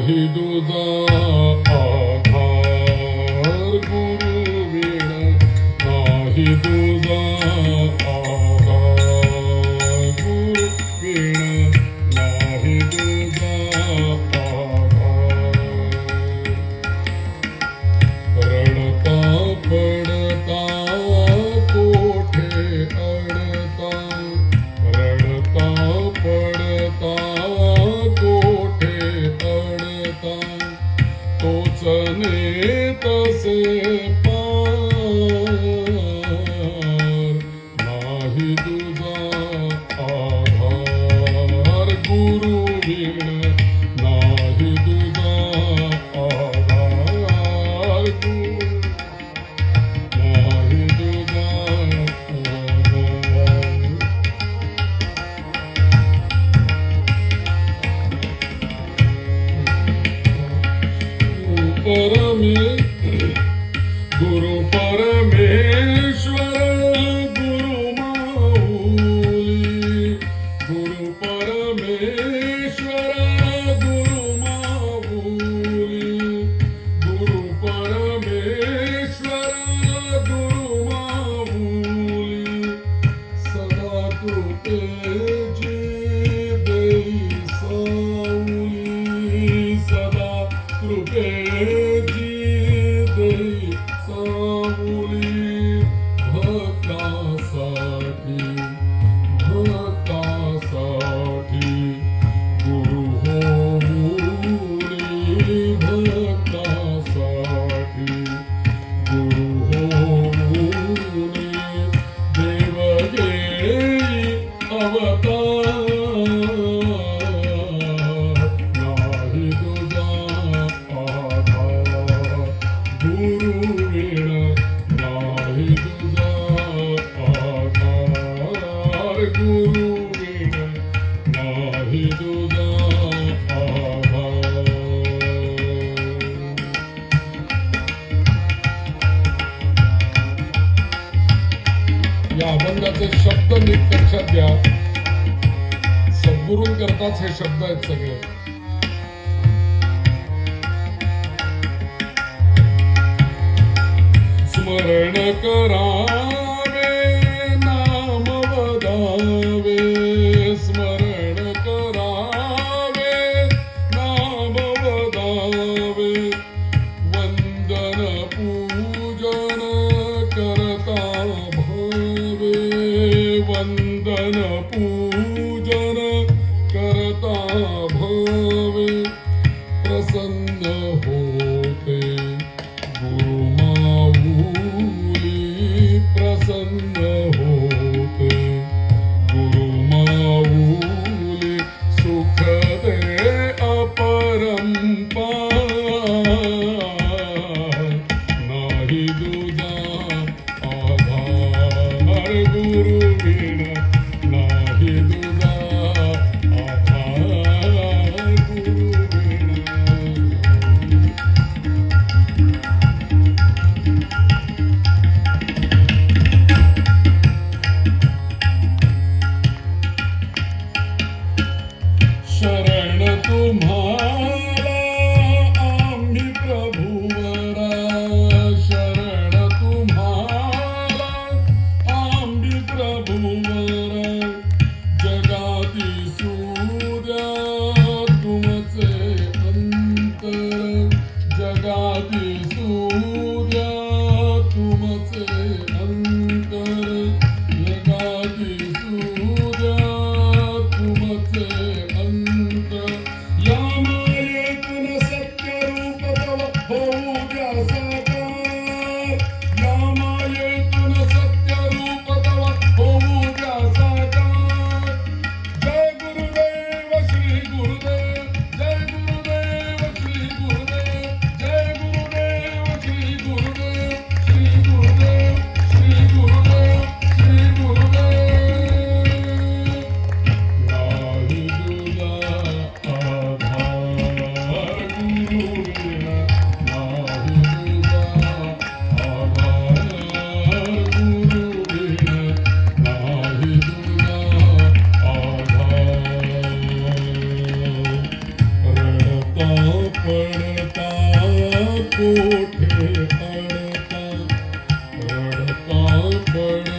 Hiduda ਸੋਚਨੇ ਤਸੇ ਪਾਰ ਮਾਹੀ ਦੁਜਾ ਆਧਾਰ ਗੁਰੂ tempo perdido. शब्दाचे शब्द नीट लक्षात घ्या करताच हे शब्द आहेत सगळे. स्मरण करावे नाम वदावे. स्मरण करावे नाम वदावे. वंदन पू रे Thì day.